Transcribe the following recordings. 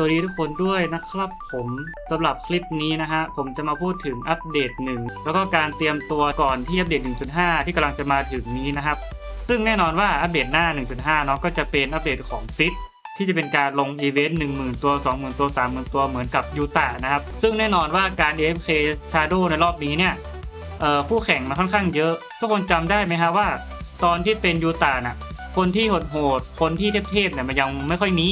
สวัสดีทุกคนด้วยนะครับผมสำหรับคลิปนี้นะฮะผมจะมาพูดถึงอัปเดตหนึ่งแล้วก็การเตรียมตัวก่อนที่อัปเดต 1.5 ที่กำลังจะมาถึงนี้นะครับ ซึ่งแน่นอนว่าอัปเดตหน้า 1.5 เนาะก็จะเป็นอัปเดตของซิกที่จะเป็นการลงอีเวนต์10,000 ตัว 20,000 ตัว 30,000 ตัวเหมือนกับยูตะนะครับ ซึ่งแน่นอนว่าการ AFK Shadow ในรอบนี้เนี่ยผู้แข่งมาค่อนข้างเยอะ ทุกคนจำได้ไหมฮะว่า ตอนที่เป็นยูตะน่ะคนที่โหดๆคนที่เทพๆเนี่ยมันยังไม่ค่อยมี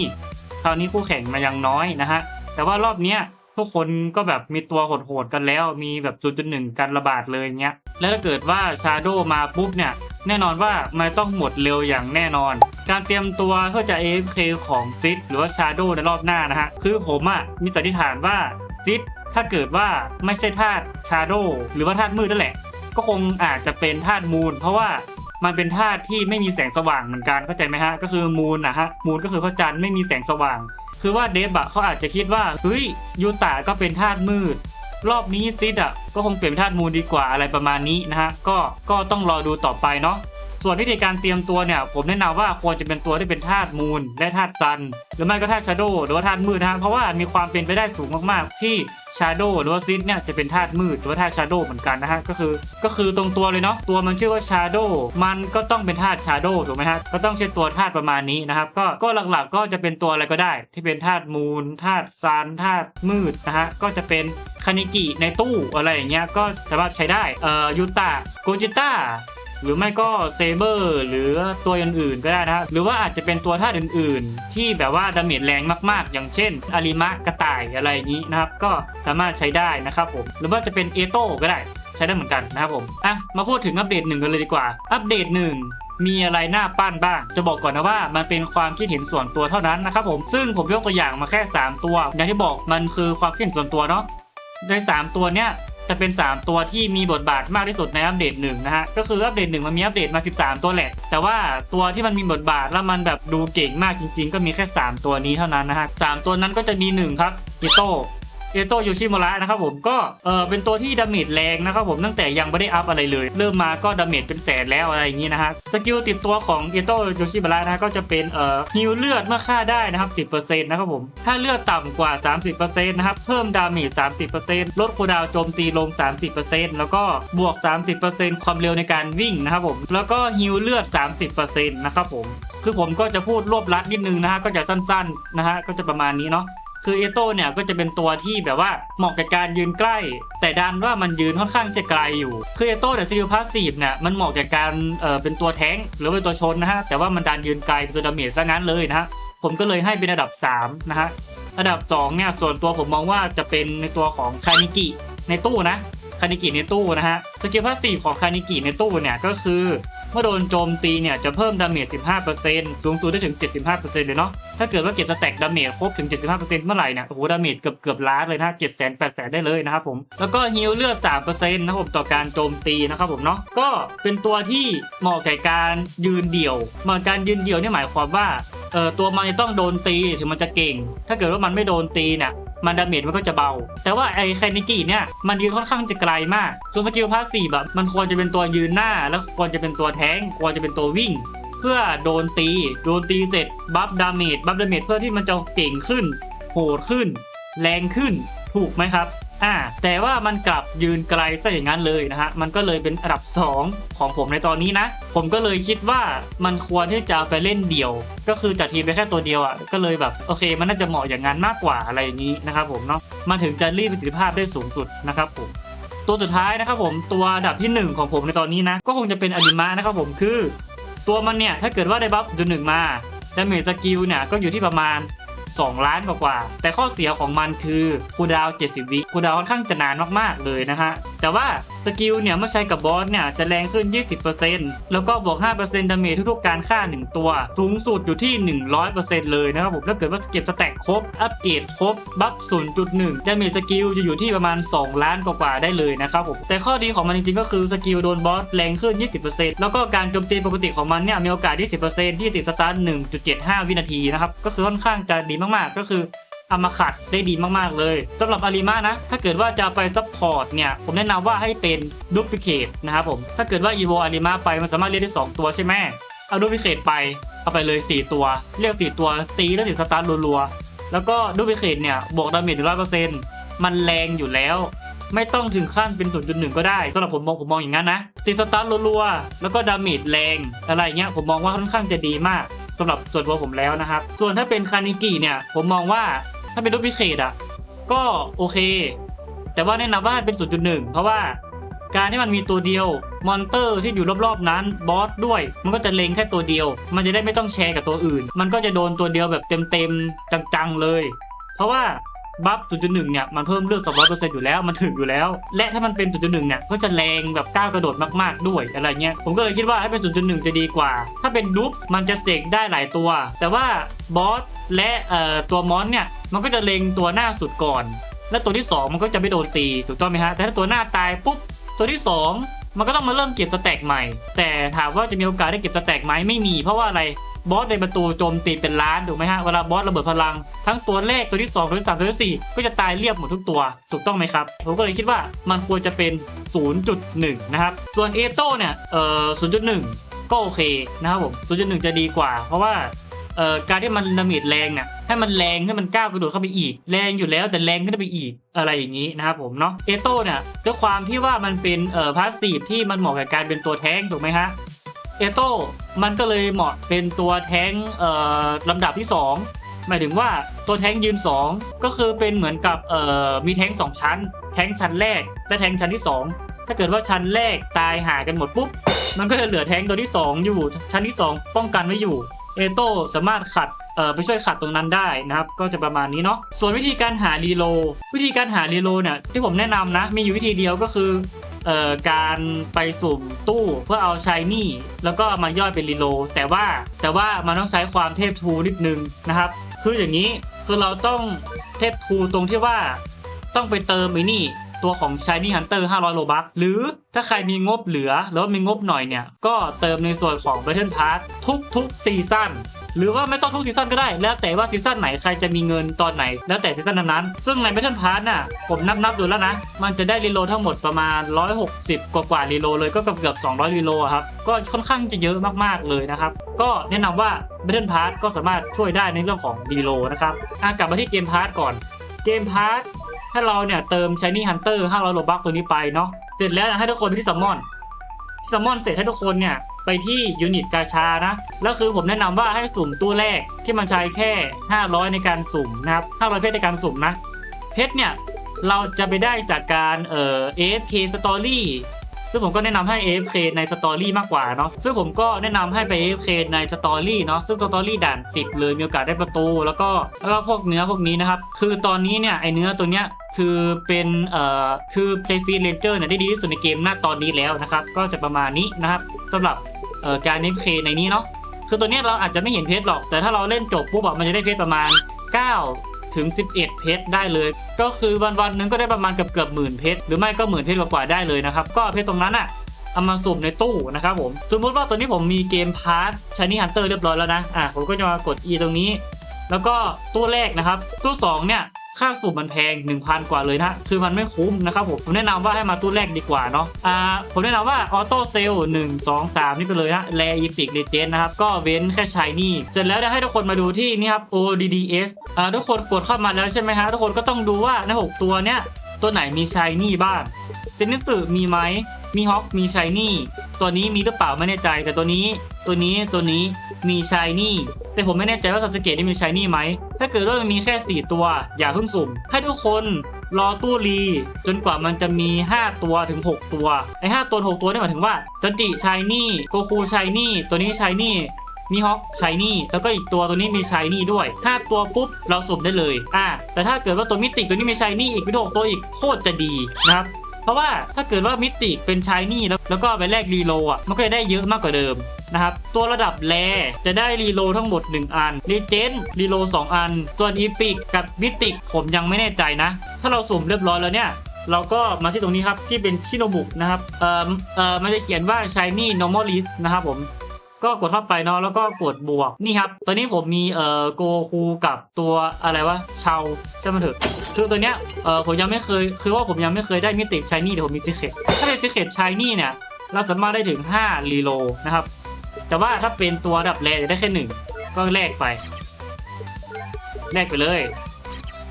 ราวนี้คู่แข่งมายังน้อยนะฮะ แต่ว่ารอบเนี้ยทุกคนก็แบบมีตัวโหดๆกันแล้ว มีแบบ0.1การระบาดเลยเงี้ย แล้วถ้าเกิดว่าชาโดมาปุ๊บเนี่ย แน่นอนว่ามันต้องหมดเร็วอย่างแน่นอน การเตรียมตัวเพื่อจะ AFK ของซิดหรือว่าชาโดในรอบหน้านะฮะ คือผมอะ่ะมีสันนิษฐานว่าซิดถ้าเกิดว่าไม่ใช่ธาตุชาโดหรือว่าธาตุมืดนั่นแหละ ก็คงอาจจะเป็นธาตุมูล เพราะว่า มันเป็นธาตุที่ไม่มีแสงสว่างเหมือนกันเข้าใจไหมฮะ ก็คือมูลนะฮะมูลก็คือพระจันทร์ไม่มีแสงสว่าง คือว่าเดฟอะเขาอาจจะคิดว่าเฮ้ยยูตะก็เป็นธาตุมืด รอบนี้ซิดอะก็คงเปลี่ยนเป็นธาตุมูลดีกว่าอะไรประมาณนี้นะฮะก็ก็ต้องรอดูต่อไปเนาะส่วนวิธีการเตรียมตัวเนี่ยผมแนะนำว่าควรจะเป็นตัวที่เป็นธาตุมูลและธาตุซัน หรือไม่ก็ธาตุชาโดหรือว่าธาตุมืดนะเพราะว่ามีความเป็นไปได้สูงมากๆ ที่ ชาโดหรือว่าซิดเนี่ยจะเป็นธาตุมืดหรือว่าธาตุชาโดเหมือนกันนะฮะก็คือก็คือตรงตัวเลยเนาะตัวมันชื่อว่าชาโดมันก็ต้องเป็นธาตุชาโดถูกไหมฮะก็ต้องใช้ตัวธาตุประมาณนี้นะครับก็ก็หลักๆก็จะเป็นตัวอะไรก็ได้ ที่เป็นธาตุมูลธาตุซันธาตุมืดนะฮะก็จะเป็นคานิกิในตู้อะไรอย่างเงี้ยก็สามารถใช้ได้เอ่อยูตะโกจิต้า หรือไม่ก็เซเบอร์หรือตัวอื่นๆก็ได้นะครับหรือว่าอาจจะเป็นตัวธาตุอื่นๆ ที่แบบว่าดาเมจแรงมากๆ อย่างเช่นอาริมะกระต่ายอะไรอย่างนี้นะครับ ก็สามารถใช้ได้นะครับผมหรือว่าจะเป็นเอโต้ก็ได้ใช้ได้เหมือนกันนะครับผมอะมาพูดถึงอัปเดตหนึ่งกันเลยดีกว่า อัปเดตหนึ่งมีอะไรน่าปั้นบ้าง จะบอกก่อนนะว่ามันเป็นความคิดเห็นส่วนตัวเท่านั้นนะครับผมซึ่งผมยกตัวอย่างมาแค่ 3 ตัว อย่างที่บอกมันคือความคิดเห็นส่วนตัวเนาะใน 3 ตัวเนี้ย จะเป็น 3 ตัวที่มีบทบาทมากที่สุดในอัปเดตหนึ่งนะฮะ ก็คืออัปเดตหนึ่งมันมีอัปเดตมา 13 ตัวแหละ แต่ว่าตัวที่มันมีบทบาทแล้วมันแบบดูเก่งมากจริง ๆ ก็มีแค่ 3 ตัวนี้เท่านั้นนะฮะสามตัวนั้นก็จะมี1ครับอิโต้ เอโตโยชิโมระนะครับผมก็เออเป็นตัวที่ดาเมจแรงนะครับผมตั้งแต่ยังไม่ได้อัพอะไรเลย เริ่มมาก็ดาเมจเป็นแสนแล้วอะไรอย่างนี้นะฮะสกิลติดตัวของเอโตโยชิโมระนะก็จะเป็นเอ่อฮิวเลือดเมื่อฆ่าได้นะครับ 10%นะครับผมถ้าเลือดต่ำกว่า 30%นะครับเพิ่มดาเมจ30%ลดคูลดาวโจมตีลง 30%แล้วก็บวก 30%ความเร็วในการวิ่งนะครับผมแล้วก็ฮิวเลือด 30%นะครับผมคือผมก็จะพูดรวบลัดนิดนึงนะฮะก็จะสั้นๆนะฮะก็จะประมาณนี้เนาะ คือเอโต้เนี่ยก็จะเป็นตัวที่แบบว่าเหมาะกับการยืนใกล้ แต่ดันว่ามันยืนค่อนข้างจะไกลอยู่ คือเอโต้เนี่ยสกิลพาสซีฟเนี่ยมันเหมาะกับการเอ่อเป็นตัวแท้งหรือเป็นตัวชนนะฮะแต่ว่ามันดันยืนไกลเป็นตัวดาเมจซะงั้นเลยนะฮะผมก็เลยให้เป็นอันดับ 3 นะฮะอันดับ2เนี่ยส่วนตัวผมมองว่าจะเป็นในตัวของคานิกิในตู้นะคานิกิในตู้นะฮะสกิลพาสซีฟของคานิกิในตู้เนี่ยก็คือ มื่อโดนโจมตีเนี่ยจะเพิ่มดาเมจ 15%สูงสุดได้ถึง 75%เลยเนาะ ถ้าเกิดว่าเก็บสแต็กดาเมจครบถึง 75%เมื่อไหร่เนี่ยโอ้โหดาเมจเกือบเกือบล้านเลยนะ7แสน8แสนได้เลยนะครับผม แล้วก็ฮิลเลือด 3%นะครับผมต่อการโจมตีนะครับผมเนาะ ก็เป็นตัวที่เหมาะแก่การยืนเดี่ยวเหมาะการยืนเดี่ยวเนี่ยหมายความว่า อ่อตัวมันจะต้องโดนตีถึงมันจะเก่ง ถ้าเกิดว่ามันไม่โดนตีเนี่ยมันดาเมจมันก็จะเบา แต่ว่าไอ้ไคนิกิเนี่ยมันยืนค่อนข้างจะไกลมากส่วนสกิลพาสซีฟแบบมันควรจะเป็นตัวยืนหน้า แล้วควรจะเป็นตัวแทงควรจะเป็นตัววิ่ง เพื่อโดนตี โดนตีเสร็จบัฟดาเมจบัฟดาเมจเพื่อที่มันจะเก่งขึ้น โหดขึ้น แรงขึ้นถูกไหมครับ อ่าแต่ว่ามันกลับยืนไกลซะอย่างนั้นเลยนะฮะมันก็เลยเป็นอันดับ 2 ของผมในตอนนี้นะ ผมก็เลยคิดว่ามันควรที่จะไปเล่นเดี่ยว ก็คือจัดทีมไปแค่ตัวเดียวอะก็เลยแบบโอเค มันน่าจะเหมาะอย่างนั้นมากกว่าอะไรอย่างนี้นะครับผมเนาะมันถึงจะรีดประสิทธิภาพได้สูงสุดนะครับผมตัวสุดท้ายนะครับผมตัวอันดับที่หนึ่งของผมในตอนนี้นะ ก็คงจะเป็นอนิมะนะครับผมคือ ตัวมันเนี่ยถ้าเกิดว่าได้บัฟจุดหนึ่งมาดาเมจสกิลเนี่ยก็อยู่ที่ประมาณ 2 ล้านกว่า แต่ข้อเสียของมันคือคูดาว 70 วิคูดาวค่อนข้างจะนานมากๆเลยนะฮะแต่ว่าสกิลเนี่ยเมื่อใช้กับบอสเนี่ยจะแรงขึ้น 20%แล้วก็บวก 5%ดาเมจทุกๆการฆ่า 1 ตัว สูงสุดอยู่ที่ 100%เลยนะครับผมถ้าเกิดว่าเก็บสแต็กครบ อัปเกรดครบ บัฟ 0.1 ดาเมจสกิลจะอยู่ที่ประมาณ 2 ล้านกว่าๆได้เลยนะครับผม แต่ข้อดีของมันจริงๆ ก็คือสกิลโดนบอสแรงขึ้น 20%แล้วก็การโจมตีปกติของมันเนี่ยมีโอกาส 20%ที่ติดสตาร์ท1.75 วินาทีนะครับ ก็คือค่อนข้างจะดีมากๆ ก็คือ เอามาขัดได้ดีมากๆเลยสำหรับอาริมานะ ถ้าเกิดว่าจะไปซัพพอร์ตเนี่ย ผมแนะนำว่าให้เป็นดูพิเคทนะครับผม ถ้าเกิดว่าอีโวอาริมาไปมันสามารถเรียกได้ 2 ตัวใช่ไหมเอาดูพิเคทไป เอาไปเลย 4 ตัว เรียก 4 ตัวตีแล้วติดสตาร์ทรัวๆ แล้วก็ดูบิเคตเนี่ยบวกดาเมจร้อยเปอร์เซ็นต์มันแรงอยู่แล้วไม่ต้องถึงขั้นเป็น 0.1 ก็ได้สำหรับผมมองผมมองอย่างนั้นนะ ติดสตาร์ทรัวๆ แล้วก็ดาเมจแรงอะไรเงี้ยผมมองว่าค่อนข้างจะดีมากสำหรับส่วนตัวผมแล้วนะครับ ส่วนถ้าเป็นคานิกิเนี่ย ผมมองว่า ถ้าเป็นดูบิเศษอะ ก็โอเค แต่ว่าแนะนำว่าเป็น 0.1 เพราะว่าการที่มันมีตัวเดียว มอนเตอร์ที่อยู่รอบๆนั้นบอสด้วย มันก็จะเล็งแค่ตัวเดียว มันจะได้ไม่ต้องแชร์กับตัวอื่น มันก็จะโดนตัวเดียวแบบเต็มๆจังๆเลย เพราะว่า บัฟ 0.1 เนี่ย มันเพิ่มเลือด200%อยู่แล้ว มันถึงอยู่แล้ว และถ้ามันเป็น 0.1 เนี่ย ก็จะแรงแบบก้าวกระโดดมากๆด้วยอะไรเงี้ย ผมก็เลยคิดว่าให้เป็น 0.1 จะดีกว่า ถ้าเป็นดุ๊บมันจะเสกได้หลายตัว แต่ว่าบอสและเอ่อตัวมอนเนี่ย มันก็จะเล็งตัวหน้าสุดก่อน และตัวที่ 2 มันก็จะไม่โดนตี ถูกต้องไหมฮะ แต่ถ้าตัวหน้าตายปุ๊บ ตัวที่ 2 มันก็ต้องมาเริ่มเก็บสแต็กใหม่ แต่ถามว่าจะมีโอกาสได้เก็บสแต็กไหมไม่มี เพราะว่าอะไรบอสในประตูโจมตีเป็นล้านถูกไหมฮะเวลาบอสระเบิดพลัง ทั้งตัวแรกตัวที่2ตัวที่3ตัวที่4ก็จะตายเรียบหมดทุกตัว ถูกต้องไหมครับ ผมก็เลยคิดว่ามันควรจะเป็น 0.1 นะครับ ส่วนเอโต้เนี่ยเอ่อ0.1 ก็โอเคนะครับผม 0.1 จะดีกว่า เพราะว่าเอ่อการที่มันดาเมจแรงเนี่ย ให้มันแรงให้มันก้าวกระโดดเข้าไปอีก แรงอยู่แล้วแต่แรงขึ้นไปอีกอะไรอย่างนี้นะครับผมเนาะเอโต้เนี่ยด้วยความที่ว่ามันเป็นเอ่อพาสซีฟที่มันเหมาะกับการเป็นตัวแท้งถูกไหมฮะเอโต้มันก็เลยเหมาะเป็นตัวแท้งเอ่อลำดับที่ 2 หมายถึงว่าตัวแท้งยืน 2 ก็คือเป็นเหมือนกับเอ่อมีแท้งสองชั้น แท้งชั้นแรก และแท้งชั้นที่ 2 ถ้าเกิดว่าชั้นแรกตายหากันหมดปุ๊บมันก็จะเหลือแท้งตัวที่ 2 อยู่ ชั้นที่ 2 ป้องกันไว้อยู่เอโต้สามารถขัด เอ่อไปช่วยขัดตรงนั้นได้นะครับ ก็จะประมาณนี้เนาะส่วนวิธีการหารีโลวิธีการหารีโลเนี่ยที่ผมแนะนำนะ มีอยู่วิธีเดียวก็คือเอ่อการไปสุ่มตู้เพื่อเอาชายนี่ แล้วก็มาย่อยเป็นรีโลแต่ว่าแต่ว่ามันต้องใช้ความเทพทูนิดนึงนะครับ คืออย่างนี้คือเราต้องเทพทูตรงที่ว่าต้องไปเติมไอ้นี่ตัวของ Shiny Hunter 500 โลบัคหรือถ้าใครมีงบเหลือหรือว่ามีงบหน่อยเนี่ย ก็เติมในส่วนของ Battle Pass ทุกทุกซีซั่น หรือว่าไม่ต้องทุกซีซั่นก็ได้ แล้วแต่ว่าซีซั่นไหนใครจะมีเงินตอนไหน แล้วแต่ซีซั่นนั้นๆซึ่งใน Battle Pass น่ะผมนับนับดูแล้วนะ มันจะได้รีโลทั้งหมดประมาณ 160 กว่ากว่ารีโลเลยก็เกือบเกือบ200รีโลครับก็ค่อนข้างจะเยอะมากๆเลยนะครับก็แนะนำว่า Battle Pass ก็สามารถช่วยได้ในเรื่องของรีโลนะครับกลับมาที่เกมพาร์ทก่อนเกมพาร์ทถ้าเราเนี่ยเติม Shiny Hunter 500โลบัคตัวนี้ไปเนาะเสร็จแล้วให้ทุกคนไปที่ซัมมอนซัมมอนเสร็จให้ทุกคนเนี่ย ไปที่ยูนิตกาชานะ แล้วคือผมแนะนำว่าให้สุ่มตู้แรกที่มันใช้แค่ 500 ในการสุ่มนะครับ 500 เพชรในการสุ่มนะ เพชรเนี่ย เราจะไปได้จากการเอ่อ AFK Story ซึ่งผมก็แนะนำให้ AFK ในสตอรี่มากกว่าเนาะซึ่งผมก็แนะนำให้ไป AFK ในสตอรี่เนาะซึ่งสตอรี่ด่าน 10 เลยมีโอกาสได้ประตู แล้วก็แล้วก็พวกเนื้อพวกนี้นะครับ คือตอนนี้เนี่ยไอเนื้อตัวเนี้ยคือเป็นเอ่อคือเซฟีเลนเจอร์เนี่ยได้ดีที่สุดในเกมณตอนนี้แล้วนะครับ ก็จะประมาณนี้นะครับสำหรับเอ่อการ AFK ในนี้เนาะคือตัวเนี้ยเราอาจจะไม่เห็นเพชรหรอก แต่ถ้าเราเล่นจบปุ๊บมันจะได้เพชรประมาณ 9 ถึง 11 เพชรได้เลย ก็คือวันวันๆหนึงก็ได้ประมาณเกือบเกือบหมื่นเพชรหรือไม่ก็หมื่นเพชรกว่าได้เลยนะครับ ก็เพชรตรงนั้นอะเอามาสุ่มในตู้นะครับผม สมมติว่าตอนนี้ผมมีเกมพาร์ทชานี่ฮันเตอร์เรียบร้อยแล้วนะ อะผมก็จะมากด E ตรงนี้ แล้วก็ตู้แรกนะครับ ตู้2เนี่ย ค่าสุ่มมันแพง 1,000 กว่าเลยนะ คือมันไม่คุ้มนะครับผม ผมแนะนำว่าให้มาตู้แรกดีกว่าเนาะ อ่า ผมแนะนำว่าออโต้เซลหนึ่งสองสามนี่ไปเลยนะแรอีพิกเลเจนนะครับ ก็เว้นแค่ชายนี่ เสร็จแล้วเดี๋ยวให้ทุกคนมาดูที่นี่ครับ ODDS อ่า ทุกคนกดเข้ามาแล้วใช่ไหมฮะ ทุกคนก็ต้องดูว่าใน 6 ตัวเนี้ย ตัวไหนมีชายนี่บ้างเซนิสึมีไหม มีฮอกมีชายนี่ ตัวนี้มีหรือเปล่าไม่แน่ใจ แต่ตัวนี้ ตัวนี้ ตัวนี้ มีชายนี่ แต่ผมไม่แน่ใจว่าซับสเกตนี่มีชายนี่ไหม ถ้าเกิดว่ามันมีแค่ 4 ตัว อย่าเพิ่งสุ่ม ให้ทุกคนรอตู้รีจนกว่ามันจะมี 5 ตัวถึง 6 ตัว ไอ้5ตัว 6 ตัวนี่หมายถึงว่าจันจิชายนี่ โกคูชายนี่ ตัวนี้ชายนี่มีฮอกชายนี่ แล้วก็อีกตัวตัวนี้มีชายนี่ด้วย5ตัวปุ๊บเราสุ่มได้เลย อ่า แต่ถ้าเกิดว่าตัวมิติตัวนี้มีชายนี่อีกวิดีโอตัวอีกโคตรจะดีนะครับ เพราะว่าถ้าเกิดว่ามิติเป็นชายนี่แล้วแล้วก็ไปแลกรีโลอะมันก็จะได้เยอะมากกว่าเดิมนะครับตัวระดับแรจะได้รีโลทั้งหมด 1 อันรีเจนรีโล2 อัน ส่วนอีพิกกับมิติผมยังไม่แน่ใจนะ ถ้าเราสุ่มเรียบร้อยแล้วเนี่ยเราก็มาที่ตรงนี้ครับ ที่เป็นชิโนบุนะครับ เอ่อ เอ่อ มันจะเขียนว่า shiny normal list นะครับผม ก็กดเข้าไปเนาะแล้วก็กดบวกนี่ครับตอนนี้ผมมีเอ่อโกคูกับตัวอะไรวะเชาใช่ไหมนเถอะคือตัวเนี้ยเอ่อผมยังไม่เคยคือว่าผมยังไม่เคยได้มิติชายนี่แต่ผมมีซิเคตถ้าเป็นซิเคตชายนี่เนี่ยเราสามารถได้ถึง5รีโลนะครับแต่ว่าถ้าเป็นตัวดับแรกจะได้แค่หนึ่งก็แลกไปแลกไปเลย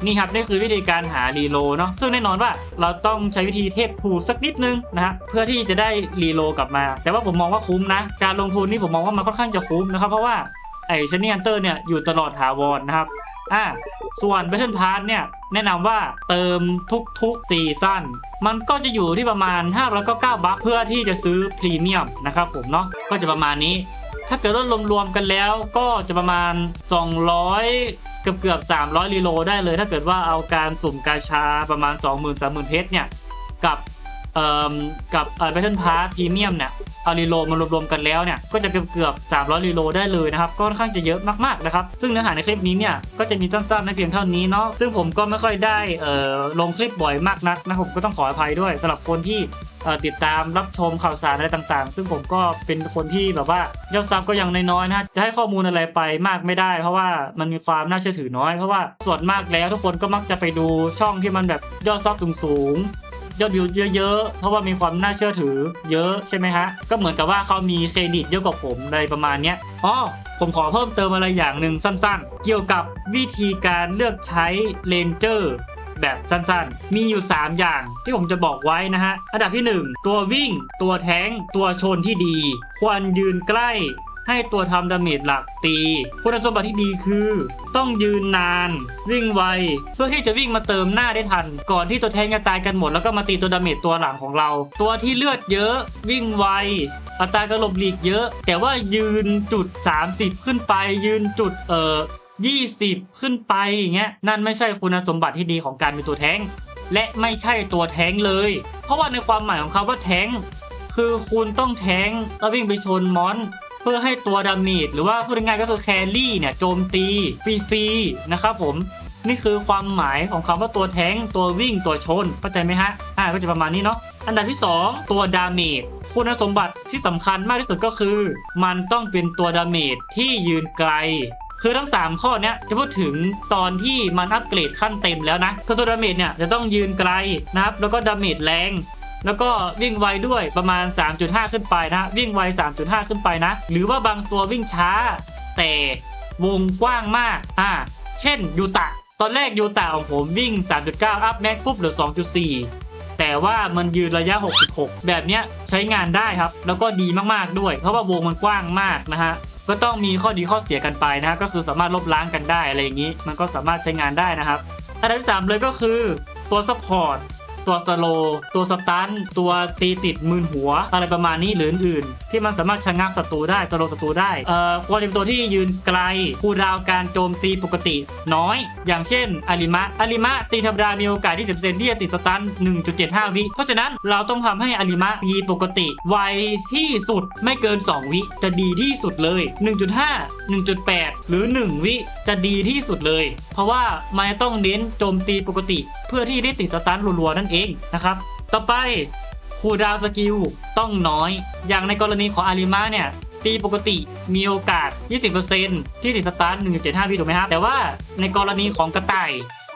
นี่ครับนี่คือวิธีการหารีโลเนาะซึ่งแน่นอนว่าเราต้องใช้วิธีเทพภูสักนิดนึงนะฮะเพื่อที่จะได้รีโลกลับมา แต่ว่าผมมองว่าคุ้มนะ การลงทุนนี่ผมมองว่ามันค่อนข้างจะคุ้มนะครับเพราะว่าไอ้ชนีฮันเตอร์เนี่ยอยู่ตลอดถาวรนะครับอ่าส่วน Battle Pass เนี่ย แนะนำว่าเติมทุกๆซีซั่นมันก็จะอยู่ที่ประมาณ 599บาทเพื่อที่จะซื้อพรีเมียมนะครับผมเนาะก็จะประมาณนี้ ถ้าเกิดว่ารวมๆกันแล้วก็จะประมาณ 200 เกือบเกือบ300รีโลได้เลย ถ้าเกิดว่าเอาการสุ่มกาชาประมาณ 20,000 30,000เพชรเนี่ย กับเอ่อกับเอ่อ Battle Pass พรีเมียมเนี่ยเอารีโลมารวมๆกันแล้วเนี่ย ก็จะเกือบเกือบๆ300รีโลได้เลยนะครับ ก็ค่อนข้างจะเยอะมากๆนะครับ ซึ่งเนื้อหาในคลิปนี้เนี่ย ก็จะมีสั้นๆในเพียงเท่านี้เนาะซึ่งผมก็ไม่ค่อยได้เอ่อลงคลิปบ่อยมากนักนะผมก็ต้องขออภัยด้วยสำหรับคนที่ ติดตามรับชมข่าวสารอะไรต่างๆ ซึ่งผมก็เป็นคนที่แบบว่ายอดซับก็ยังน้อยๆนะจะให้ข้อมูลอะไรไปมากไม่ได้ เพราะว่ามันมีความน่าเชื่อถือน้อยเพราะว่าส่วนมากแล้วทุกคนก็มักจะไปดูช่องที่มันแบบยอดซับสูงๆยอดวิวเยอะๆ เพราะว่ามีความน่าเชื่อถือเยอะใช่ไหมฮะ ก็เหมือนกับว่าเขามีเครดิตเยอะกว่าผมอะไรประมาณเนี้ยอ๋อ ผมขอเพิ่มเติมอะไรอย่างหนึ่งสั้นๆ เกี่ยวกับวิธีการเลือกใช้เลนเจอร์ แบบสั้นๆ มีอยู่ 3 อย่างที่ผมจะบอกไว้นะฮะ อันดับที่ 1 ตัววิ่ง ตัวแท้ง ตัวชนที่ดี ควรยืนใกล้ให้ตัวทำดาเมจหลักตี คุณสมบัติที่ดีคือ ต้องยืนนาน วิ่งไว เพื่อที่จะวิ่งมาเติมหน้าได้ทัน ก่อนที่ตัวแทงจะตายกันหมด แล้วก็มาตีตัวดาเมจตัวหลังของเรา ตัวที่เลือดเยอะ วิ่งไวอัตรากระหลบหลีกเยอะ แต่ว่ายืนจุด 30 ขึ้นไปยืนจุดเอ่อ 20 ขึ้นไปอย่างเงี้ยนั่นไม่ใช่คุณสมบัติที่ดีของการเป็นตัวแท้ง และไม่ใช่ตัวแท้งเลย เพราะว่าในความหมายของคำว่าแท้ง คือคุณต้องแท้งแล้ววิ่งไปชนมอนเพื่อให้ตัวดาเมจหรือว่าพูดง่ายๆก็คือแครี่เนี่ยโจมตีฟรีๆนะครับผมนี่คือความหมายของคำว่าตัวแท้งตัววิ่งตัวชนเข้าใจไหมฮะอ่าก็จะประมาณนี้เนาะอันดับที่ 2 ตัวดาเมจคุณสมบัติที่สำคัญมากที่สุดก็คือ มันต้องเป็นตัวดาเมจที่ยืนไกล คือทั้ง 3 ข้อเนี้ยจะพูดถึงตอนที่มันอัปเกรดขั้นเต็มแล้วนะคือตัวดาเมจเนี่ยจะต้องยืนไกลนะครับแล้วก็ดาเมจแรง แล้วก็วิ่งไวด้วยประมาณ 3.5 ขึ้นไปนะ วิ่งไว 3.5 ขึ้นไปนะ หรือว่าบางตัววิ่งช้า แต่วงกว้างมากอ่าเช่นยูตะ ตอนแรกยูตะของผมวิ่ง 3.9 อัพแม็กปุ๊บเหลือ 2.4แต่ว่ามันยืนระยะ 66 แบบเนี้ยใช้งานได้ครับ แล้วก็ดีมาก ๆ ด้วย เพราะว่าวงมันกว้างมากนะฮะ ก็ต้องมีข้อดีข้อเสียกันไปนะก็คือสามารถลบล้างกันได้อะไรอย่างนี้ มันก็สามารถใช้งานได้นะครับอันดับที่สามเลยก็คือตัวซัพพอร์ต ตัวสโลตัวสตันตัวตีติดมืนหัว อะไรประมาณนี้หรืออื่นๆที่มันสามารถชะงักศัตรูได้สโลศัตรูได้เอ่อควรเป็นตัวที่ยืนไกลคูดาวการโจมตีปกติน้อย อย่างเช่นอาริมะอาริมะตีธรรมดามีโอกาสที่10%ที่จะติดสตัน1.75 วิ เพราะฉะนั้นเราต้องทำให้อาริมะตีปกติไวที่สุดไม่เกิน 2 วิจะดีที่สุดเลย 1.5 1.8 หรือ 1 วิจะดีที่สุดเลย เพราะว่ามันต้องเน้นโจมตีปกติ เพื่อที่ได้ติดสตันรัวๆนั่นเองนะครับ ต่อไปคูดาวสกิลต้องน้อย อย่างในกรณีของอาริมะเนี่ยตีปกติมีโอกาส 20%ที่ติดสตาร์ท1.75วิถูกไหมครับ แต่ว่าในกรณีของกระต่าย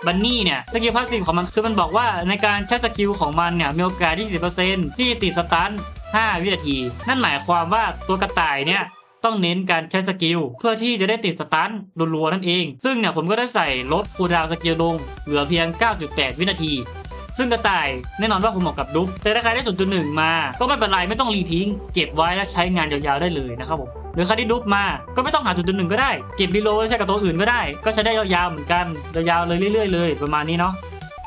บันนี่เนี่ยสกิลพาสซีฟของมันคือมันบอกว่าในการใช้สกิลของมันเนี่ยมีโอกาส 20%ที่ติดสตาร์ท5 วินาที นั่นหมายความว่าตัวกระต่ายเนี่ยต้องเน้นการใช้สกิลเพื่อที่จะได้ติดสตันรัวๆนั่นเอง ซึ่งเนี่ยผมก็ได้ใส่ลดคูดาวสกิลลง เหลือเพียง 9.8 วินาที ซึ่งกระต่ายแน่นอนว่าคุณเหมาะกับดุ๊กแต่ถ้าใครได้0.1มา ก็ไม่เป็นไรไม่ต้องรีทิ้ง เก็บไว้และใช้งานยาวๆได้เลยนะครับผมหรือใครที่ดุ๊กมาก็ไม่ต้องหา0.1ก็ได้เก็บรีโลไว้ใช้กับตัวอื่นก็ได้ ก็ใช้ได้ยาวๆเหมือนกันยาวๆเลยเรื่อยๆเลยประมาณนี้เนาะ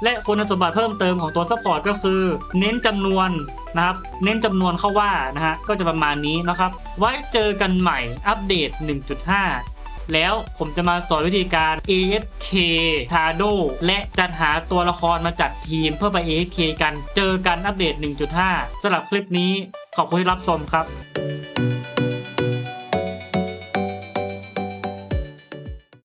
และคุณสมบัติเพิ่มเติมของตัวซัพพอร์ตก็คือ เน้นจำนวนนะครับ เน้นจำนวนเข้าว่านะฮะก็จะประมาณนี้นะครับ ไว้เจอกันใหม่อัปเดต 1.5 แล้วผมจะมาสอนวิธีการ AFK t a d o และจัดหาตัวละครมาจัดทีมเพื่อไป AFK กัน เจอกันอัปเดต 1.5สำหรับคลิปนี้ขอบคุณที่รับชมครับ